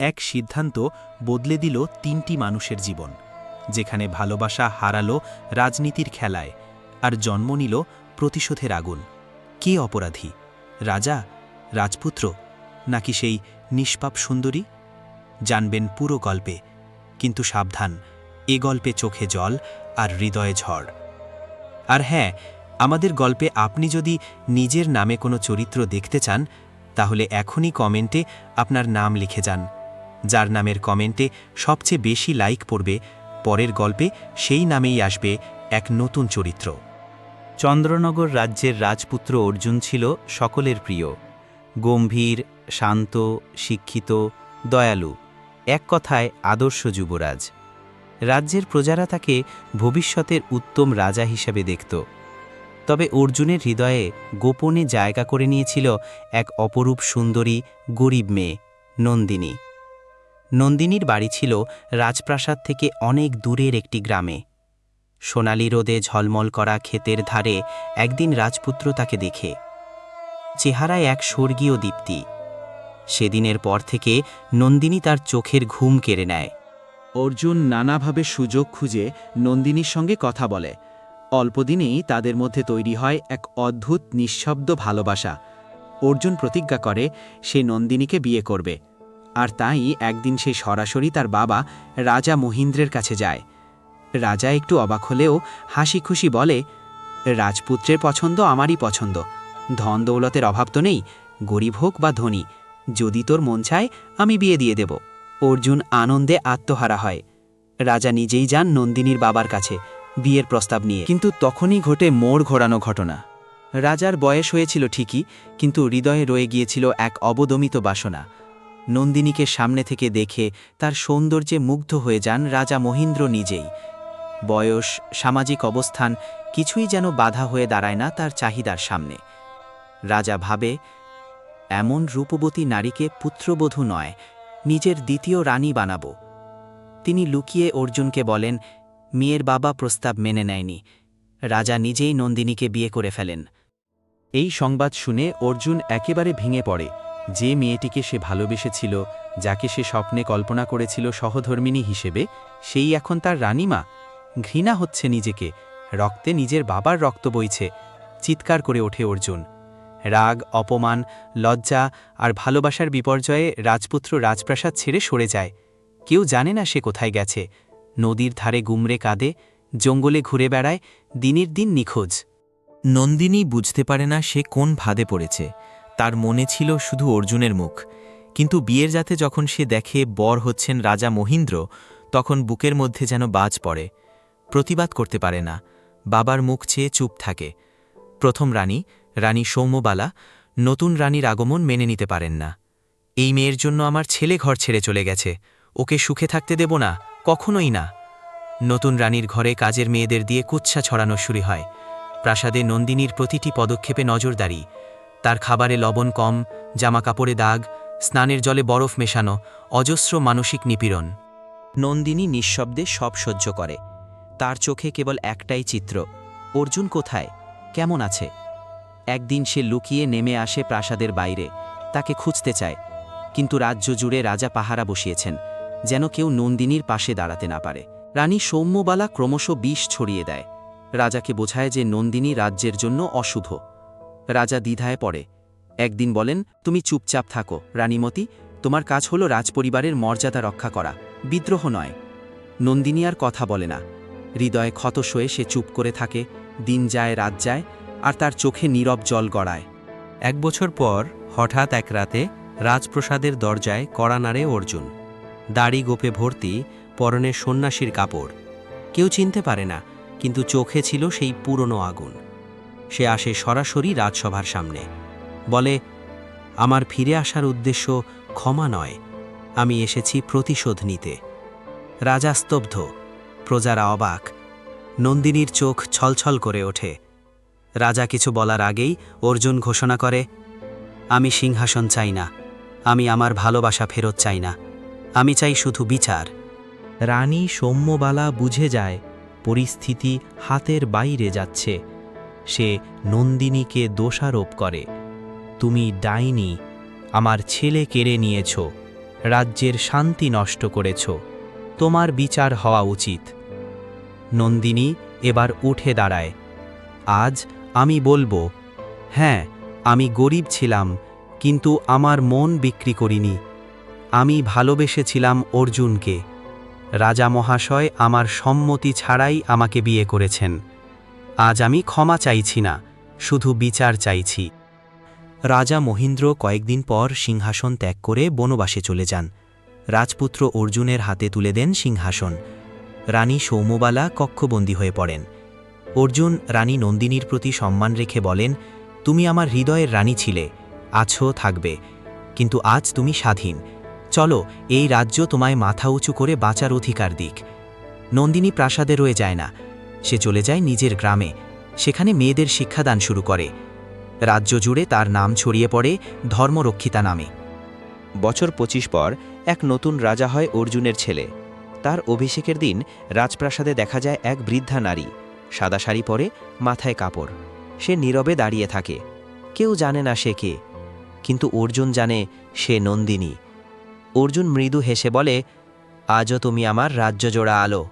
এক সিদ্ধান্ত বদলে দিল তিনটি মানুষের জীবন, যেখানে ভালোবাসা হারালো রাজনীতির খেলায় আর জন্ম নিল প্রতিশোধের আগুন। কে অপরাধী? রাজা? রাজপুত্র? নাকি সেই নিষ্পাপ সুন্দরী? জানবেন পুরো গল্পে, কিন্তু সাবধান, এ গল্পে চোখে জল আর হৃদয়ে ঝড়। আর হ্যাঁ আমাদের গল্পে আপনি যদি নিজের নামে কোনো চরিত্র দেখতে চান, তাহলে এখনই কমেন্টে আপনার নাম লিখে যান। যার নামের কমেন্টে সবচেয়ে বেশি লাইক পড়বে, পরের গল্পে সেই নামেই আসবে এক নতুন চরিত্র। চন্দ্রনগর রাজ্যের রাজপুত্র অর্জুন ছিল সকলের প্রিয়। গম্ভীর, শান্ত, শিক্ষিত, দয়ালু, এক কথায় আদর্শ যুবরাজ। রাজ্যের প্রজারা তাকে ভবিষ্যতের উত্তম রাজা হিসেবে দেখত। তবে অর্জুনের হৃদয়ে গোপনে জায়গা করে নিয়েছিল এক অপরূপ সুন্দরী, গরিব মেয়ে, নন্দিনী। নন্দিনীর বাড়ি ছিল রাজপ্রাসাদ থেকে অনেক দূরের একটি গ্রামে। সোনালি রোদে ঝলমল করা ক্ষেতের ধারে একদিন রাজপুত্র তাকে দেখে। চেহারায় এক স্বর্গীয় দীপ্তি। সেদিনের পর থেকে নন্দিনী তার চোখের ঘুম কেড়ে নেয়। অর্জুন নানাভাবে সুযোগ খুঁজে নন্দিনীর সঙ্গে কথা বলে। অল্পদিনেই তাদের মধ্যে তৈরি হয় এক অদ্ভুত নিঃশব্দ ভালোবাসা। অর্জুন প্রতিজ্ঞা করে সে নন্দিনীকে বিয়ে করবে। আর তাই একদিন সে সরাসরি তার বাবা রাজা মহিন্দ্রের কাছে যায়। রাজা একটু অবাক হলেও হাসি খুশি বলে, রাজপুত্রের পছন্দ আমারই পছন্দ। ধন দৌলতের অভাব তো নেই, গরিব হোক বা ধনী, যদি তোর মন চায় আমি বিয়ে দিয়ে দেব। অর্জুন আনন্দে আত্মহারা হয়। রাজা নিজেই যান নন্দিনীর বাবার কাছে বিয়ের প্রস্তাব নিয়ে। কিন্তু তখনই ঘটে মোড় ঘোরানো ঘটনা। রাজার বয়স হয়েছিল ঠিকই, কিন্তু হৃদয়ে রয়ে গিয়েছিল এক অবদমিত বাসনা। নন্দিনীকে সামনে থেকে দেখে তার সৌন্দর্যে মুগ্ধ হয়ে যান রাজা মহিন্দ্র নিজেই। বয়স, সামাজিক অবস্থান কিছুই যেন বাধা হয়ে দাঁড়ায় না তার চাহিদার সামনে। রাজা ভাবে, এমন রূপবতী নারীকে পুত্রবধূ নয়, নিজের দ্বিতীয় রানী বানাব। তিনি লুকিয়ে অর্জুনকে বলেন, মেয়ের বাবা প্রস্তাব মেনে নেয়নি। রাজা নিজেই নন্দিনীকে বিয়ে করে ফেলেন। এই সংবাদ শুনে অর্জুন একেবারে ভেঙে পড়ে। যে মেয়েটিকে সে ভালোবেসেছিল, যাকে সে স্বপ্নে কল্পনা করেছিল সহধর্মিণী হিসেবে, সেই এখন তার রানীমা। ঘৃণা হচ্ছে নিজেকে, রক্তে নিজের বাবার রক্ত বইছে, চিৎকার করে ওঠে অর্জুন। রাগ, অপমান, লজ্জা আর ভালোবাসার বিপর্যয়ে রাজপুত্র রাজপ্রাসাদ ছেড়ে সরে যায়। কেউ জানে না সে কোথায় গেছে। নদীর ধারে গুমরে কাঁদে, জঙ্গলে ঘুরে বেড়ায়, দিনের দিন নিখোঁজ। নন্দিনী বুঝতে পারে না সে কোন ভাদে পড়েছে। তার মনে ছিল শুধু অর্জুনের মুখ। কিন্তু বিয়ের যাতে যখন সে দেখে বর হচ্ছেন রাজা মহিন্দ্র, তখন বুকের মধ্যে যেন বাজ পড়ে। প্রতিবাদ করতে পারে না। বাবার মুখ চেয়ে চুপ থাকে। প্রথম রানী রানী সৌম্যবালা, নতুন রানীর আগমন মেনে নিতে পারেন না। এই মেয়ের জন্য আমার ছেলে ঘর ছেড়ে চলে গেছে। ওকে সুখে থাকতে দেব না, কখনোই না। নতুন রানীর ঘরে কাজের মেয়েদের দিয়ে কুচ্ছা ছড়ানো শুরু হয়। প্রাসাদে নন্দিনীর প্রতিটি পদক্ষেপে নজরদারি। তার খাবারে লবণ কম জামা কাপড়ে দাগ, স্নানের জলে বরফ মেশানো, অজস্র মানসিক নিপীড়ন। নন্দিনী নিঃশব্দে সব সহ্য করে। তার চোখে কেবল একটাই চিত্র, অর্জুন কোথায়? কেমন আছে? একদিন সে লুকিয়ে নেমে আসে প্রাসাদের বাইরে। তাকে খুঁজতে চায়, কিন্তু রাজ্য জুড়ে রাজা পাহারা বসিয়েছেন, যেন কেউ নন্দিনীর পাশে দাঁড়াতে না পারে। রানী সৌম্যবালা ক্রমশ বিষ ছড়িয়ে দেয়। রাজাকে বোঝায় যে নন্দিনী রাজ্যের জন্য অশুভ। রাজা দ্বিধায় পড়ে। একদিন বলেন, তুমি চুপচাপ থাকো, রানীমতি। তোমার কাজ হলো রাজপরিবারের মর্যাদা রক্ষা করা। বিদ্রোহ নয় নন্দিনী আর কথা বলে না। হৃদয়ে ক্ষত সয়ে সে চুপ করে থাকে। দিন যায়, রাত যায়, আর তার চোখে নীরব জল গড়ায়। এক বছর পর, হঠাৎ এক রাতে রাজপ্রসাদের দরজায় কড়া নাড়ে অর্জুন। দাড়ি গোপে ভর্তি, পরনে সন্ন্যাসীর কাপড়। কেউ চিনতে পারে না, কিন্তু চোখে ছিল সেই পুরনো আগুন। সে আসে সরাসরি রাজসভার সামনে। বলে, আমার ফিরে আসার উদ্দেশ্য ক্ষমা নয়। আমি এসেছি প্রতিশোধ নিতে। রাজা স্তব্ধ, প্রজারা অবাক, নন্দিনীর চোখ ছলছল করে ওঠে। রাজা কিছু বলার আগেই অর্জুন ঘোষণা করে, আমি সিংহাসন চাই না, আমি আমার ভালোবাসা ফেরত চাই না, আমি চাই শুধু বিচার। রানী সৌম্যবালা বুঝে যায়, পরিস্থিতি হাতের বাইরে যাচ্ছে। সে নন্দিনীকে দোষারোপ করে। তুমি ডাইনি, আমার ছেলে কেড়ে নিয়েছ, রাজ্যের শান্তি নষ্ট করেছ, তোমার বিচার হওয়া উচিত। নন্দিনী এবার উঠে দাঁড়ায়, আজ আমি বলব হ্যাঁ আমি গরিব ছিলাম, কিন্তু আমার মন বিক্রি করিনি। আমি ভালোবেসেছিলাম অর্জুনকে। রাজা মহাশয় আমার সম্মতি ছাড়াই আমাকে বিয়ে করেছেন। আজ আমি ক্ষমা চাইছি না, শুধু বিচার চাইছি। রাজা মহিন্দ্র কয়েকদিন পর সিংহাসন ত্যাগ করে বনবাসে চলে যান। রাজপুত্র অর্জুনের হাতে তুলে দেন সিংহাসন। রানী সৌম্যবালা কক্ষবন্দী হয়ে পড়েন। অর্জুন রানী নন্দিনীর প্রতি সম্মান রেখে বলেন, তুমি আমার হৃদয়ের রানী ছিলে আছো থাকবে, কিন্তু আজ তুমি স্বাধীন। চলো, এই রাজ্য তোমায় মাথা উঁচু করে বাঁচার অধিকার দিক। নন্দিনী প্রাসাদে রয়ে যায় না সে চলে যায় নিজের গ্রামে। সেখানে মেয়েদের শিক্ষাদান শুরু করে। রাজ্য জুড়ে তার নাম ছড়িয়ে পড়ে ধর্মরক্ষিতা নামে। বছর পঁচিশ পর এক নতুন রাজা হয় অর্জুনের ছেলে। তার অভিষেকের দিন রাজপ্রাসাদে দেখা যায় এক বৃদ্ধা নারী। সাদা শাড়ি পরে, মাথায় কাপড়। সে নীরবে দাঁড়িয়ে থাকে। কেউ জানে না সে কে। কিন্তু অর্জুন জানে সে নন্দিনী। অর্জুন মৃদু হেসে বলে, আজও তুমি আমার রাজ্য জোড়া আলো।